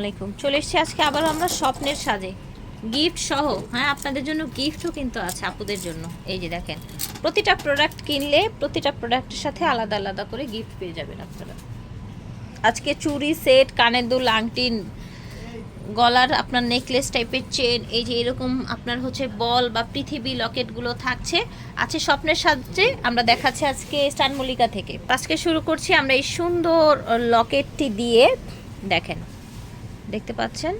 আলাইকুম। চলে এসেছি আজকে আবার আমরা স্বপ্নের সাজে। গিফট সহ হ্যাঁ আপনাদের জন্য গিফটও কিন্তু আছে আপুদের জন্য। এই যে দেখেন, প্রতিটা প্রোডাক্ট কিনলে প্রতিটা প্রোডাক্টের সাথে আলাদা আলাদা করে গিফট পেয়ে যাবেন আপনারা। আজকে চুড়ি সেট কানের দুল আংটি গলার আপনার নেকলেস টাইপের চেন এই যে এরকম আপনার হচ্ছে বল বা পৃথিবী লকেটগুলো থাকছে। আছে স্বপ্নের সাজে, আমরা দেখাচ্ছি আজকে স্টানমল্লিকা থেকে। আজকে শুরু করছি আমরা এই সুন্দর লকেটটি দিয়ে, দেখেন। দেখতে পাচ্ছেন?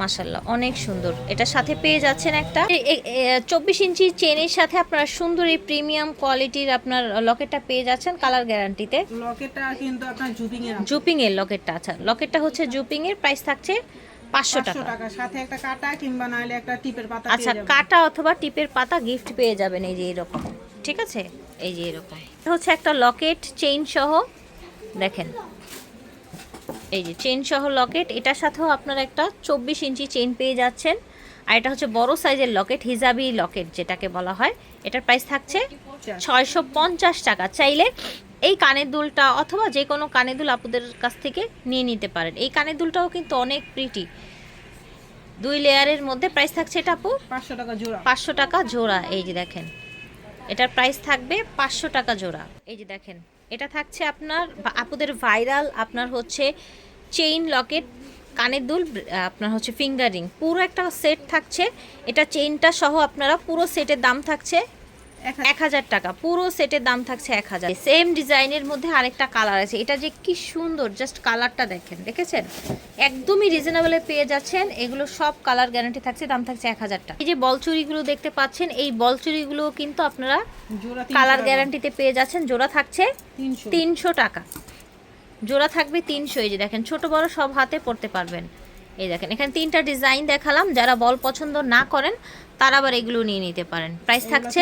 মাশাল্লাহ অনেক সুন্দর। এটা সাথে পেয়ে যাচ্ছেন একটা। চব্বিশ ইঞ্চি চেনের সাথে আপনার সুন্দর এই প্রিমিয়াম কোয়ালিটির আপনার লকেটটা পেয়ে যাচ্ছেন কালার গ্যারান্টিতে। লকেটটা কিন্তু আপনার জুপিং এর জুপিং এর লকেটটা আচ্ছা লকেটটা হচ্ছে জুপিং এর প্রাইস থাকছে পাঁচশো টাকা। সাথে একটা কাটা কিংবা নাহলে একটা টিপের পাতা আচ্ছা কাটা অথবা টিপের পাতা গিফট পেয়ে যাবেন এই যে এরকম। ঠিক আছে? এই যে এরকম। এটা হচ্ছে একটা লকেট চেইন সহ। দেখেন এই যে চেইন সহ লকেট এটার সাথেও আপনারা একটা চব্বিশ ইঞ্চি চেন পেয়ে যাচ্ছেন। আর এটা হচ্ছে বড় সাইজের লকেট হিজাবি লকেট যেটাকে বলা হয়। এটার প্রাইস থাকছে। ছয়শো পঞ্চাশ টাকা। চাইলে এই কানের দুলটা অথবা যে কোনো কানের দুল আপুদের কাছ থেকে নিয়ে নিতে পারেন। এই কানের দুলটাও কিন্তু অনেক প্রিটি দুই লেয়ারের মধ্যে প্রাইস থাকছে এটা আপু? 500 টাকা জোড়া। পাঁচশো টাকা জোড়া এই যে দেখেন। এটার প্রাইস থাকবে পাঁচশো টাকা জোড়া। এই যে দেখেন এটা থাকছে আপনার আপুদের ভাইরাল আপনার হচ্ছে চেইন লকেট কানের দুল আপনার হচ্ছে ফিঙ্গারিং পুরো একটা সেট থাকছে। এটা চেইনটা সহ আপনারা পুরো সেটের দাম থাকছে এক হাজার- টাকা। পুরো সেটের দাম থাকছে এক হাজার। সেম ডিজাইনের মধ্যে আরেকটা কালার আছে। এটা যে কি সুন্দর জাস্ট কালারটা দেখেন দেখেছেন? একদমই রিজনেবলে পেয়ে যাচ্ছেন। এগুলো সব কালার গ্যারান্টি থাকছে দাম থাকছে এক হাজার টাকা। এই যে বল চুড়িগুলো দেখতে পাচ্ছেন এই বল চুড়িগুলো কিন্তু আপনারা কালার গ্যারান্টিতে পেয়ে যাচ্ছেন। জোড়া থাকছে তিনশো টাকা। জোড়া থাকবে তিনশো এই যে দেখেন ছোট বড় সব হাতে পড়তে পারবেন। এই দেখেন এখানে তিনটা ডিজাইন দেখালাম যারা বল পছন্দ না করেন তারা আবার এগুলো নিয়ে নিতে পারেন। প্রাইস থাকছে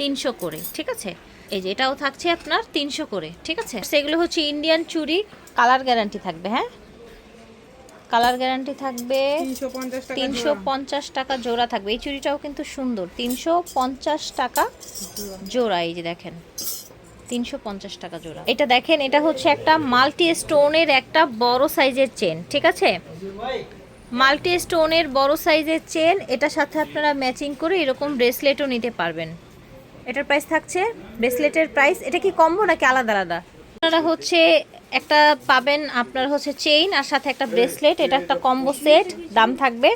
তিনশো। করে ঠিক আছে? এই যে এটাও থাকছে আপনার তিনশো করে ঠিক আছে? সেগুলো হচ্ছে ইন্ডিয়ান চুড়ি কালার গ্যারান্টি থাকবে হ্যাঁ? কালার গ্যারান্টি থাকবে তিনশো পঞ্চাশ টাকা জোড়া থাকবে। এই চুড়িটাও কিন্তু সুন্দর তিনশো পঞ্চাশ টাকা জোড়া এই যে দেখেন। তিনশো পঞ্চাশ টাকা জোড়া। এটা দেখেন এটা হচ্ছে একটা মাল্টি স্টোনের একটা বড় সাইজের চেন ঠিক আছে? মাল্টি স্টোনের বড় সাইজের চেন এটার সাথে আপনারা ম্যাচিং করে এরকম ব্রেসলেটও নিতে পারবেন। এটার প্রাইস থাকছে ব্রেসলেটের প্রাইস এটা কি কম্বো নাকি আলাদা আলাদা? আপনারা হচ্ছে একটা পাবেন আপনার হচ্ছে চেইন আর সাথে একটা ব্রেসলেট এটা একটা কম্বো সেট দাম থাকবে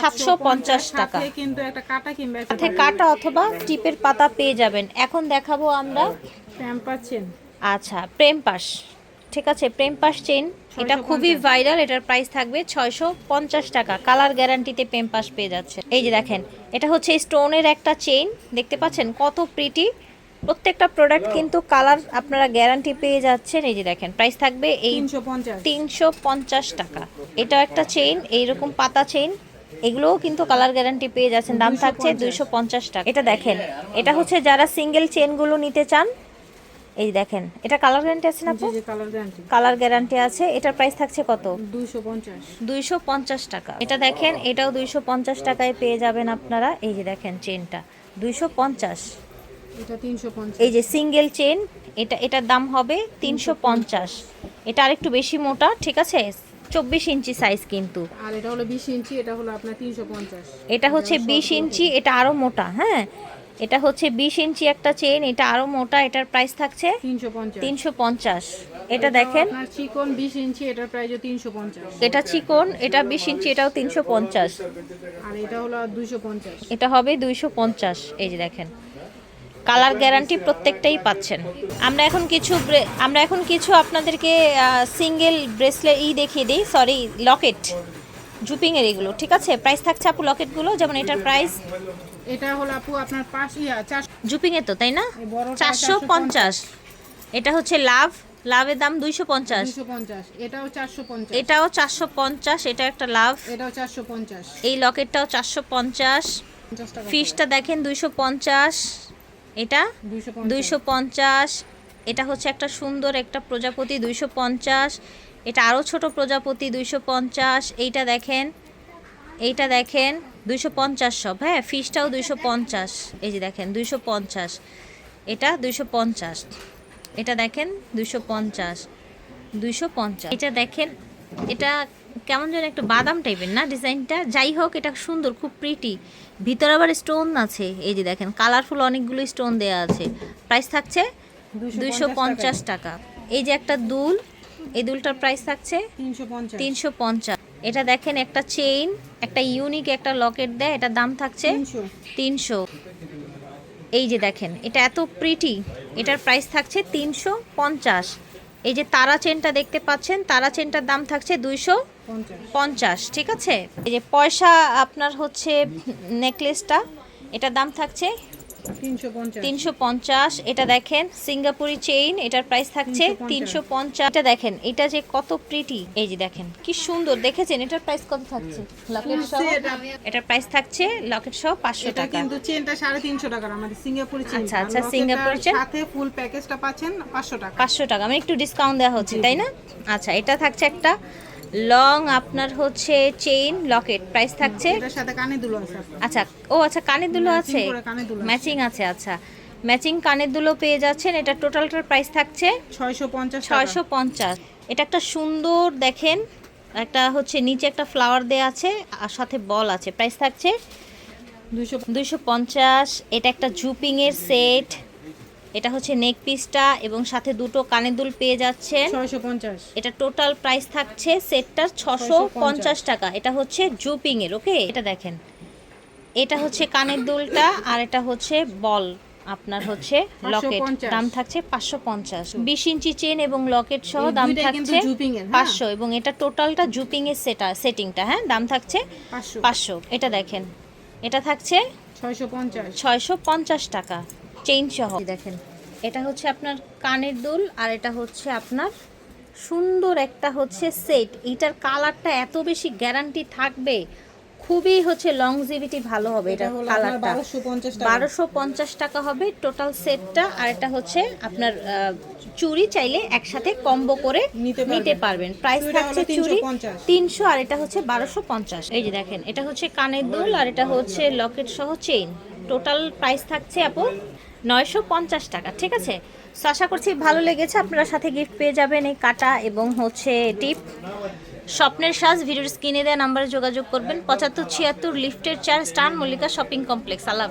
সাতশো পঞ্চাশ টাকা। কিন্তু একটা কাটা কিংবা কাটা অথবা টিপের পাতা পেয়ে যাবেন। এখন দেখাবো আমরা আচ্ছা প্রেম পাস। ঠিক আছে প্রেম পাস চেন। এটা খুবই ভাইরাল এটার প্রাইস থাকবে ছয়শো পঞ্চাশ টাকা। কালার গ্যারান্টিতে প্রেম পাস পেয়ে যাচ্ছে। এই যে দেখেন এটা হচ্ছে স্টোনের একটা চেইন। দেখতে পাচ্ছেন কত প্রিটি প্রত্যেকটা প্রোডাক্ট কিন্তু কালার আপনারা গ্যারান্টি পেয়ে যাচ্ছেন। এই যে দেখেন প্রাইস থাকবে এই তিনশো পঞ্চাশ। টাকা। এটা একটা চেইন এইরকম পাতা চেইন। এগুলোও কিন্তু কালার গ্যারান্টি পেয়ে যাচ্ছেন। দাম থাকছে দুইশো পঞ্চাশ। টাকা। এটা দেখেন এটা হচ্ছে যারা সিঙ্গেল চেনগুলো নিতে চান এই দেখেন এটা কালার গ্যারান্টি আছে না কালার গ্যারান্টি কালার গ্যারান্টি আছে এটার প্রাইস থাকছে কত? 250 দুইশো পঞ্চাশ টাকা। এটা দেখেন এটাও দুইশো পঞ্চাশ টাকায় পেয়ে যাবেন আপনারা। এই যে দেখেন চেনটা দুইশো পঞ্চাশ। এটা 350 এই যে সিঙ্গেল চেন এটা এটার দাম হবে তিনশো পঞ্চাশ। এটা আরেকটু বেশি মোটা ঠিক আছে? চব্বিশ ইঞ্চি সাইজ কিন্তু। আর এটা হলো 20 ইঞ্চি এটা হলো আপনার 350 এটা হচ্ছে বিশ ইঞ্চি এটা আরও মোটা হ্যাঁ? এটা হচ্ছে বিশ ইঞ্চি একটা চেন এটা আরও মোটা এটার প্রাইস থাকছে 350 তিনশো পঞ্চাশ। এটা দেখেন। চিকন 20 ইঞ্চি এটার প্রাইস 350 এটা চিকন এটা বিশ ইঞ্চি এটাও তিনশো পঞ্চাশ। আর এটা হলো 250 এটা হবে দুইশো পঞ্চাশ এই যে দেখেন। কালার গ্যারান্টি প্রত্যেকটাই পাচ্ছেন। আমরা এখন কিছু আমরা এখন কিছু আপনাদেরকে সিঙ্গেল ব্রেসলেট ই দেখিয়ে দিই সরি লকেট জুপিংয়ের এগুলো ঠিক আছে? প্রাইস থাকছে আপু লকেটগুলো যেমন এটার প্রাইস এটা হলো আপু আপনার পাঁচ ইয়া 400 জুপিংয়ের তো তাই না? চারশো পঞ্চাশ। এটা হচ্ছে লাভ। লাভের দাম দুইশো পঞ্চাশ। 250 এটাও 450 এটাও চারশো পঞ্চাশ এটা একটা লাভ। এটাও 450 এই লকেটটাও চারশো পঞ্চাশ। 50 টাকা ফিশটা দেখেন দুইশো পঞ্চাশ। এটা দুইশো পঞ্চাশ। এটা হচ্ছে একটা সুন্দর একটা প্রজাপতি দুইশো পঞ্চাশ। এটা আরও ছোট প্রজাপতি দুইশো পঞ্চাশ। এইটা দেখেন এইটা দেখেন দুইশো পঞ্চাশ সব। হ্যাঁ ফিসটাও দুইশো পঞ্চাশ। এই যে দেখেন দুইশো পঞ্চাশ। এটা দুইশো পঞ্চাশ। এটা দেখেন দুইশো পঞ্চাশ। দুইশো পঞ্চাশ। এটা দেখেন এটা কেমন যেন একটু বাদাম টাইপের না ডিজাইনটা? যাই হোক এটা সুন্দর খুব প্রিটি ভিতরে আবার স্টোন আছে। এই যে দেখেন কালারফুল অনেকগুলো স্টোন দেওয়া আছে। প্রাইস থাকছে দুইশো পঞ্চাশ টাকা। এই যে একটা দুল এই দুলটার প্রাইস থাকছে তিনশো পঞ্চাশ। এটা দেখেন একটা চেইন একটা ইউনিক একটা লকেট দেয় এটার দাম থাকছে তিনশো। এই যে দেখেন এটা এত প্রিটি এটার প্রাইস থাকছে তিনশো পঞ্চাশ। এই যে তারা চেনটা দেখতে পাচ্ছেন তারা চেনটার দাম থাকছে দুইশো পঞ্চাশ। ঠিক আছে? এই যে পয়সা আপনার হচ্ছে নেকলেসটা এটার দাম থাকছে তিনশো পঞ্চাশ। এটা দেখেন সিঙ্গাপুরি চেইন এটার প্রাইস থাকছে 350 তিনশো পঞ্চাশ। এটা দেখেন এটা যে কত প্রিটি এই যে দেখেন কি সুন্দর দেখেছেন? এটার প্রাইস কত থাকছে? লকেট সহ? এটার প্রাইস থাকছে লকেট সহ পাঁচশো টাকা। কিন্তু চেনটা সাড়ে তিনশো টাকার আমাদের সিঙ্গাপুরি চেন আচ্ছা, আচ্ছা, সিঙ্গাপুরি চেন। সাথে ফুল প্যাকেজটা পাচ্ছেন পাঁচশো টাকা। পাঁচশো টাকা মানে একটু ডিসকাউন্ট দেওয়া হচ্ছে তাই না? আচ্ছা এটা থাকছে একটা লং আপনার হচ্ছে চেইন লকেট প্রাইস থাকছে? এটার সাথে কানে দুলো আছে আচ্ছা ও আচ্ছা কানের দুলো আছে? ম্যাচিং আছে। আচ্ছা। ম্যাচিং কানের দুলো পেয়ে যাচ্ছেন এটা টোটালটার প্রাইস থাকছে? ছয়শো পঞ্চাশ ছয়শো পঞ্চাশ। এটা একটা সুন্দর দেখেন একটা হচ্ছে নিচে একটা ফ্লাওয়ার দেওয়া আছে আর সাথে বল আছে। প্রাইস থাকছে দুইশো দুইশো পঞ্চাশ। এটা একটা জুপিংয়ের সেট এটা হচ্ছে নেক পিসটা এবং সাথে দুটো কানের দুল পেয়ে যাচ্ছেন। এটা টোটাল প্রাইস থাকছে সেটটার ছশো পঞ্চাশ টাকা। এটা হচ্ছে জুপিং এর ওকে? এটা দেখেন। এটা হচ্ছে কানের দুলটা আর এটা হচ্ছে বল। আপনার হচ্ছে লকেট। দাম থাকছে পাঁচশো পঞ্চাশ। বিশ ইঞ্চি চেন এবং লকেট সহ দাম থাকছে হ্যাঁ? পাঁচশো। এবং এটা টোটালটা জুপিং এর সেটা সেটিংটা হ্যাঁ? দাম থাকছে পাঁচশো। পাঁচশো। এটা দেখেন। এটা থাকছে ছয়শো পঞ্চাশ। ছয়শো পঞ্চাশ টাকা। চেইন সহ। দেখেন এটা হচ্ছে আপনার কানের দুল আর এটা হচ্ছে আপনার সুন্দর একটা হচ্ছে সেট এটার কালারটা এত বেশি গ্যারান্টি থাকবে খুবই হচ্ছে লংজিভিটি ভালো হবে এটা এটা কালারটা বারোশো পঞ্চাশ টাকা। হবে টোটাল সেটটা আর এটা হচ্ছে আপনার চুরি চাইলে একসাথে কম্বো করে নিতে পারবেন। প্রাইস থাকছে চুরি চুড়ি 350 তিনশো আর এটা হচ্ছে বারোশো পঞ্চাশ। এই যে দেখেন এটা হচ্ছে কানের দুল আর এটা হচ্ছে লকেট সহ চেইন টোটাল প্রাইস থাকছে আপু নয়শো পঞ্চাশ টাকা, ঠিক আছে? সো আশা করছি ভালো লেগেছে, আপনারা সাথে গিফট পেয়ে যাবেন এই কাটা এবং হচ্ছে টিপ স্বপ্নের সাজ, ভিডিওর স্ক্রিনে দেওয়া নাম্বারে যোগাযোগ করবেন। পঁচাত্তর ছিয়াত্তর লিফটের চার স্টান মল্লিকা শপিং কমপ্লেক্স হাফেজ।